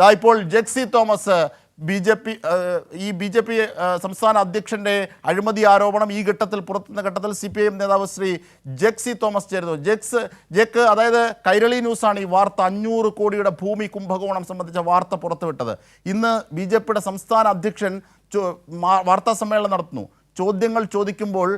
ദാ ഇപ്പോൾ Jexy Thomas B J P ഈ ബി ജെ പി സംസ്ഥാന അധ്യക്ഷന്റെ അഴിമതി ആരോപണം ഈ ഘട്ടത്തിൽ പുറത്തുന്ന ഘട്ടത്തിൽ സി പി ഐ എം നേതാവ് ശ്രീ ജെക്സി തോമസ് ചേരുന്നു. ജെക്സ് ജെക്ക് അതായത് കൈരളി ന്യൂസാണ് ഈ വാർത്ത അഞ്ഞൂറ് കോടിയുടെ ഭൂമി കുംഭകോണം സംബന്ധിച്ച വാർത്ത പുറത്തുവിട്ടത്. ഇന്ന് ബി ജെ പിയുടെ സംസ്ഥാന അധ്യക്ഷൻ വാർത്താ സമ്മേളനം നടത്തുന്നു. ചോദ്യങ്ങൾ ചോദിക്കുമ്പോൾ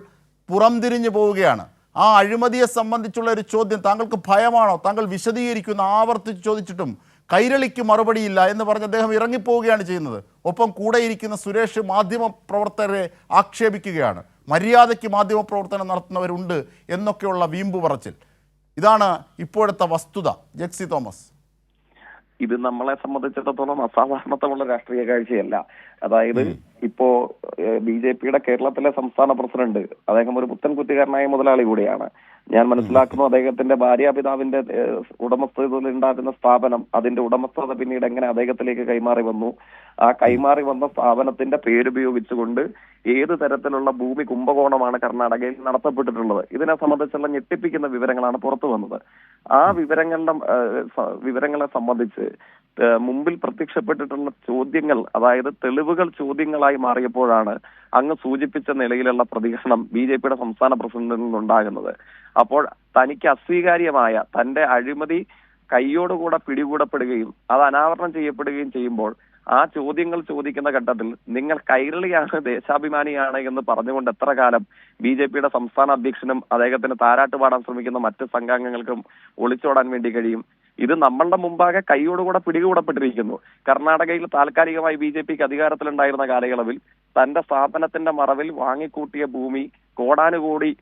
പുറംതിരിഞ്ഞു പോവുകയാണ്. ആ അഴിമതിയെ സംബന്ധിച്ചുള്ള ഒരു ചോദ്യം താങ്കൾക്ക് ഭയമാണോ? താങ്കൾ വിശദീകരിക്കുന്നു ആവർത്തിച്ച് ചോദിച്ചിട്ടും കൈരളിക്ക് മറുപടിയില്ല എന്ന് പറഞ്ഞ് അദ്ദേഹം ഇറങ്ങിപ്പോവുകയാണ് ചെയ്യുന്നത്. ഒപ്പം കൂടെയിരിക്കുന്ന സുരേഷ് മാധ്യമ പ്രവർത്തകരെ ആക്ഷേപിക്കുകയാണ്. മര്യാദയ്ക്ക് മാധ്യമ പ്രവർത്തനം നടത്തുന്നവരുണ്ട് എന്നൊക്കെയുള്ള വീമ്പ് പറച്ചിൽ. ഇതാണ് ഇപ്പോഴത്തെ വസ്തുത. ജെക്സി തോമസ്. ഇത് നമ്മളെ സംബന്ധിച്ചിടത്തോളം അസാധാരണത്വമുള്ള രാഷ്ട്രീയ കാഴ്ചയല്ല. അതായത് ഇപ്പോ ബി ജെ പിയുടെ കേരളത്തിലെ സംസ്ഥാന പ്രസിഡന്റ് അദ്ദേഹം ഒരു പുത്തൻ കുത്തികാരനായ മുതലാളി കൂടിയാണ്. ഞാൻ മനസ്സിലാക്കുന്നു അദ്ദേഹത്തിന്റെ ഭാര്യാപിതാവിന്റെ ഉടമസ്ഥതയിൽ ഉണ്ടായിരുന്ന സ്ഥാപനം അതിന്റെ ഉടമസ്ഥത പിന്നീട് എങ്ങനെ അദ്ദേഹത്തിലേക്ക് കൈമാറി വന്നു? ആ കൈമാറി വന്ന സ്ഥാപനത്തിന്റെ പേരുപയോഗിച്ചുകൊണ്ട് ഏത് തരത്തിലുള്ള ഭൂമി കുംഭകോണമാണ് കർണാടകയിൽ നടത്തപ്പെട്ടിട്ടുള്ളത്? ഇതിനെ സംബന്ധിച്ചുള്ള ഞെട്ടിപ്പിക്കുന്ന വിവരങ്ങളാണ് പുറത്തു വന്നത്. ആ വിവരങ്ങളുടെ വിവരങ്ങളെ സംബന്ധിച്ച് മുമ്പിൽ പ്രത്യക്ഷപ്പെട്ടിട്ടുള്ള ചോദ്യങ്ങൾ അതായത് തെളിവുകൾ ചോദ്യങ്ങളായി മാറിയപ്പോഴാണ് അങ്ങ് സൂചിപ്പിച്ച നിലയിലുള്ള പ്രതികരണം ബി ജെ പിയുടെ സംസ്ഥാന പ്രസിഡന്റിൽ നിന്നുണ്ടാകുന്നത്. അപ്പോൾ തനിക്ക് അസ്വീകാര്യമായ തന്റെ അഴിമതി കൈയോടുകൂടെ പിടികൂടപ്പെടുകയും അത് അനാവരണം ചെയ്യപ്പെടുകയും ചെയ്യുമ്പോൾ ആ ചോദ്യങ്ങൾ ചോദിക്കുന്ന ഘട്ടത്തിൽ നിങ്ങൾ കൈരളിയാണ് ദേശാഭിമാനിയാണ് എന്ന് പറഞ്ഞുകൊണ്ട് എത്ര കാലം ബി ജെ പിയുടെ സംസ്ഥാന അധ്യക്ഷനും അദ്ദേഹത്തിന് താരാട്ട് പാടാൻ ശ്രമിക്കുന്ന മറ്റ് സംഘാംഗങ്ങൾക്കും ഒളിച്ചോടാൻ വേണ്ടി കഴിയും. ഇത് നമ്മളുടെ മുമ്പാകെ കൈയോടുകൂടെ പിടികൂടപ്പെട്ടിരിക്കുന്നു. കർണാടകയിൽ താൽക്കാലികമായി ബി ജെ പിക്ക് അധികാരത്തിലുണ്ടായിരുന്ന കാലയളവിൽ തന്റെ സ്ഥാപനത്തിന്റെ മറവിൽ വാങ്ങിക്കൂട്ടിയ ഭൂമി കോടാനുകോടി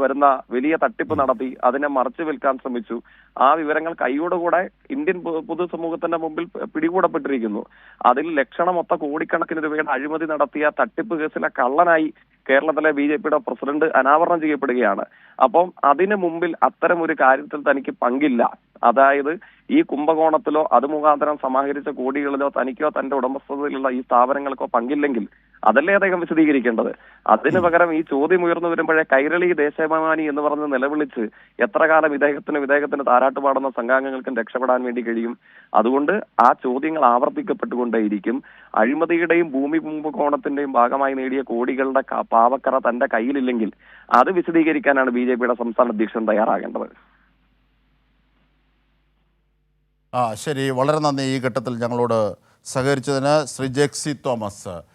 വരുന്ന വലിയ തട്ടിപ്പ് നടത്തി അതിനെ മറച്ചു വിൽക്കാൻ ശ്രമിച്ചു. ആ വിവരങ്ങൾ കൈയോടുകൂടെ ഇന്ത്യൻ പൊതുസമൂഹത്തിന്റെ മുമ്പിൽ പിടികൂടപ്പെട്ടിരിക്കുന്നു. അതിൽ ലക്ഷണം ലക്ഷണമൊത്ത കോടിക്കണക്കിന് രൂപയുടെ അഴിമതി നടത്തിയ തട്ടിപ്പ് കേസിലെ കള്ളനായി കേരളത്തിലെ ബി ജെ പിയുടെ പ്രസിഡന്റ് അനാവരണം ചെയ്യപ്പെടുകയാണ്. അപ്പം അതിനു മുമ്പിൽ അത്തരം ഒരു കാര്യത്തിൽ തനിക്ക് പങ്കില്ല. അതായത് ഈ കുംഭകോണത്തിലോ അത് മുഖാന്തരം സമാഹരിച്ച കോടികളിലോ തനിക്കോ തന്റെ ഉടമസ്ഥതയിലുള്ള ഈ സ്ഥാപനങ്ങൾക്കോ പങ്കില്ലെങ്കിൽ അതല്ലേ അദ്ദേഹം വിശദീകരിക്കേണ്ടത്? അതിനു പകരം ഈ ചോദ്യം ഉയർന്നു വരുമ്പോഴേ കൈരളി ദേശാഭിമാനി എന്ന് പറഞ്ഞ് നിലവിളിച്ച് എത്ര കാലം ഇദ്ദേഹത്തിനും ഇദ്ദേഹത്തിന് താരാട്ട് പാടുന്ന സംഘാംഗങ്ങൾക്കും രക്ഷപ്പെടാൻ വേണ്ടി കഴിയും? അതുകൊണ്ട് ആ ചോദ്യങ്ങൾ ആവർത്തിക്കപ്പെട്ടുകൊണ്ടേയിരിക്കും. അഴിമതിയുടെയും ഭൂമി കുംഭകോണത്തിന്റെയും ഭാഗമായി നേടിയ കോടികളുടെ പാവക്കറ തന്റെ കയ്യിലില്ലെങ്കിൽ അത് വിശദീകരിക്കാനാണ് ബി ജെ പിയുടെ സംസ്ഥാന അധ്യക്ഷൻ തയ്യാറാകേണ്ടത്. ആ ശരി. വളരെ നന്ദി ഈ ഘട്ടത്തിൽ ഞങ്ങളോട് സഹകരിച്ചതിന് ശ്രീ ജെക്സി തോമസ്.